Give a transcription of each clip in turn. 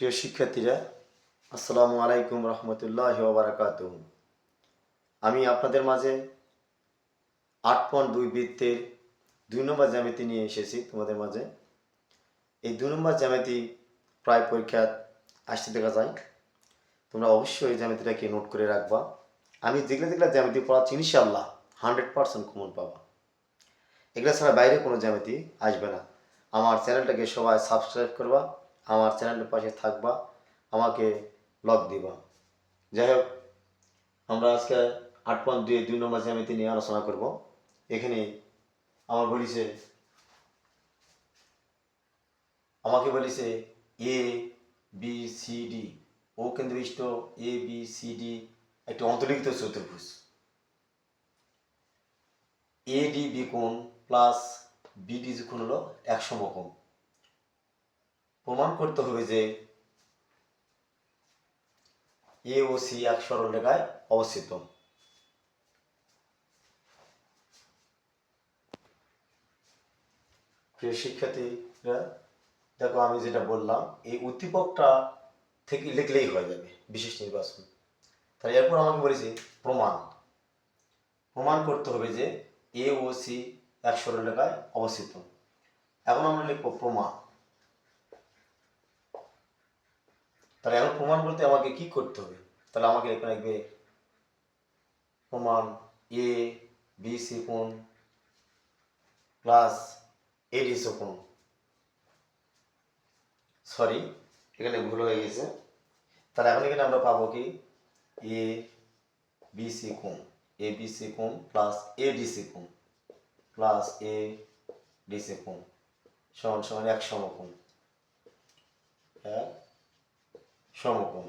প্রিয় শিক্ষার্থীরা, আসসালামু আলাইকুম রহমতুল্লাহ বারাকাত আমি আপনাদের মাঝে আট পয়েন্ট দুই বৃত্তের দুই নম্বর জ্যামিতি নিয়ে এসেছি তোমাদের মাঝে। এই দুই নম্বর জ্যামিতি প্রায় পরীক্ষা আসতে দেখা যায়। তোমরা অবশ্যই এই জ্যামিতিটাকে নোট করে রাখবা। আমি যেগুলো যেগুলো জ্যামিতি পড়াচ্ছি ইনশাল্লাহ হান্ড্রেড পার্সেন্ট কমন পাবা। এগুলো ছাড়া বাইরে কোনো জ্যামিতি আসবে না। আমার চ্যানেলটাকে সবাই সাবস্ক্রাইব করবা। আমার চ্যানেলের পাশে থাকবা, আমাকে লক দিবা। যাই হোক আমরা আজকে আট পয়েন্ট দুই দুই নম্বর জ্যামিতি নিয়ে আলোচনা করব। এখানে আমার বলিছে, আমাকে বলিছে এ বি সি ডি ও কেন্দ্রবিষ্ট এ বি সি ডি একটি অন্তর্লিখিত চতুর্ভুজ। এ ডি বি কোণ প্লাস বিডি কোণ হলো এক সমকোণ। প্রমাণ করতে হবে যে এ ও সি এক সরল রেখায় অবস্থিত। প্রিয় শিক্ষার্থীরা, দেখো আমি যেটা বললাম, এই উদ্দীপকটা থেকে লিখলেই হয়ে যাবে বিশেষ নির্বাচন। তাহলে এরপর আমাকে বলেছে প্রমাণ। প্রমাণ করতে হবে যে এ ও সি এক সরল রেখায় অবস্থিত। এখন আমরা লিখব প্রমাণ। তাহলে এখন প্রমাণ বলতে আমাকে কি করতে হবে? তাহলে আমাকে এখানে লিখবে প্রমাণ এ বি সি কোণ প্লাস এডি কোণ। সরি এখানে ভুল হয়ে গেছে। তাহলে এখন এখানে আমরা পাবো কি? এ বি সি কোণ। এ বি সি কোণ প্লাস এ ডিসি কোণ। প্লাস এ ডিসি কোণ। সমান সমান এক সমকোণ। এক সমকোণ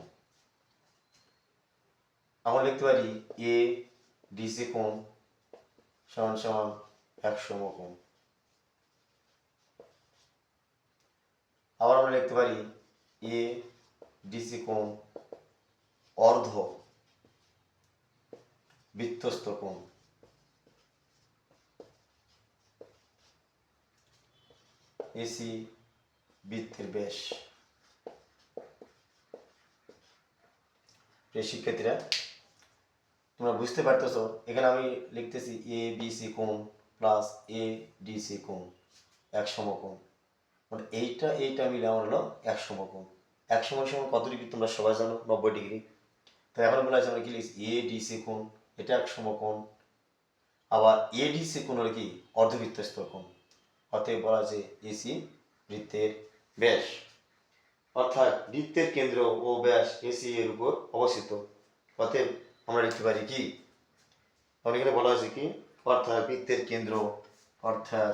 আমরা লিখতে পারি এ ডিসি কোণ সমান সমান এক সমকোণ। আবার আমরা লিখতে পারি এ ডিসি কোণ অর্ধ বৃত্তস্থ কোণ। এসি বৃত্তের ব্যাস। প্রিয় শিক্ষার্থীরা, তোমরা বুঝতে পারতেছো, এখানে আমি লিখতেছি এ বি সি কোণ প্লাস এ ডি সি কোণ, এক সমকোণ। মানে এইটা এইটা মিলে আমার হলো এক সমকোণ। এক সময় সময় কত ডিগ্রি তোমরা সবাই জানো? নব্বই ডিগ্রি। তো এখন বলা আছে কি লিখছি? এ ডি সি কোণ, এটা এক সমকোণ। আবার এ ডি সি কোণ হলো কি? অর্ধবৃত্তস্থ কোণ। অতএব বলা আছে এসি বৃত্তের ব্যাস। অর্থাৎ বৃত্তের কেন্দ্র ও ব্যাস এসি এর উপর অবস্থিত। অতএব আমরা লিখতে পারি কি? এখানে বলা হয়েছে কি? অর্থাৎ বৃত্তের কেন্দ্র, অর্থাৎ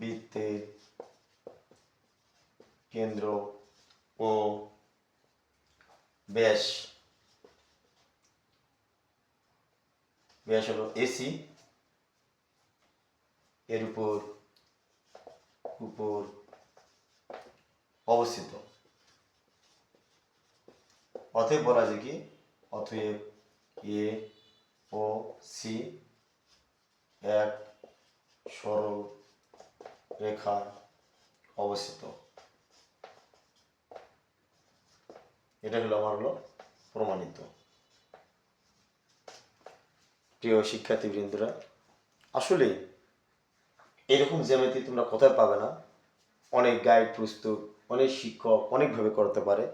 বৃত্তের কেন্দ্র ও ব্যাস। ব্যাস হলো এসি এর উপর উপর অবস্থিত। অতএব বলা যায় কি? অতএব এ, ও, সি, এক, সরল রেখায় অবস্থিত। এটা হলো আমার হলো প্রমাণিত। প্রিয় শিক্ষার্থীবৃন্দরা, আসলে এরকম জ্যামিতি তোমরা কোথায় পাবে না? অনেক গাইড পুস্তক অনেক শিক্ষক অনেকভাবে করতে পারে।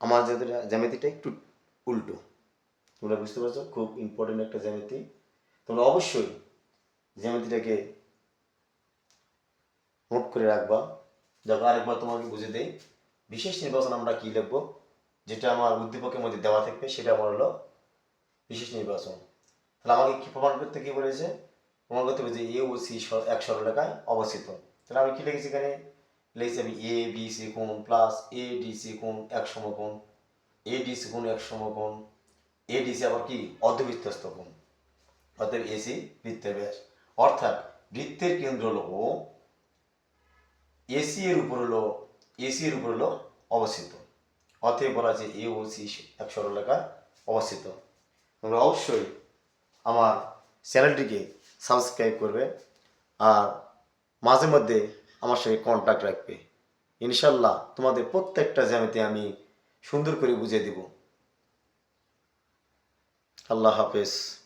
আমার যাদের জ্যামিতিটা একটু উল্টো। তোমরা বুঝতে পারছ? খুব ইম্পর্টেন্ট একটা জ্যামিতি। তোমরা অবশ্যই জ্যামিতিটাকে নোট করে রাখবা। দেখো, আরেকবার তোমাকে বুঝে দেই। বিশেষ নির্বাচন আমরা কী লিখব? যেটা আমার উদ্দীপকের মধ্যে দেওয়া থাকবে, সেটা আমার হলো বিশেষ নির্বাচন। তাহলে আমাকে কি প্রমাণ করতে কি বলেছে? প্রমাণ করতে যে এ ও সি এক সরলরেখায় অবস্থিত। তাহলে আমি কি লিখেছি এখানে? লিখেছি আমি এ বি সি কোণ প্লাস এ ডি সি কোণ এক সমকোণ এ ডি সি কোণ এক সমকোণ এ ডি সি আবার কি? অর্ধবৃত্তস্থ কোণ। অর্থাৎ এসি বৃত্তের ব্যাস। অর্থাৎ বৃত্তের কেন্দ্র হলো ও এসি এর উপর হলো এসি এর উপর হলো অবস্থিত। অতএব বলা আছে এ ও সি এক সরলরেখায় অবস্থিত। তোমরা অবশ্যই আমার চ্যানেলটিকে সাবস্ক্রাইব করবে। আর মাঝে মধ্যে আমার সঙ্গে কন্ট্যাক্ট রাখবে। ইনশাল্লাহ তোমাদের প্রত্যেকটা জ্যামিতে আমি সুন্দর করে বুঝিয়ে দিব। আল্লাহ হাফেজ।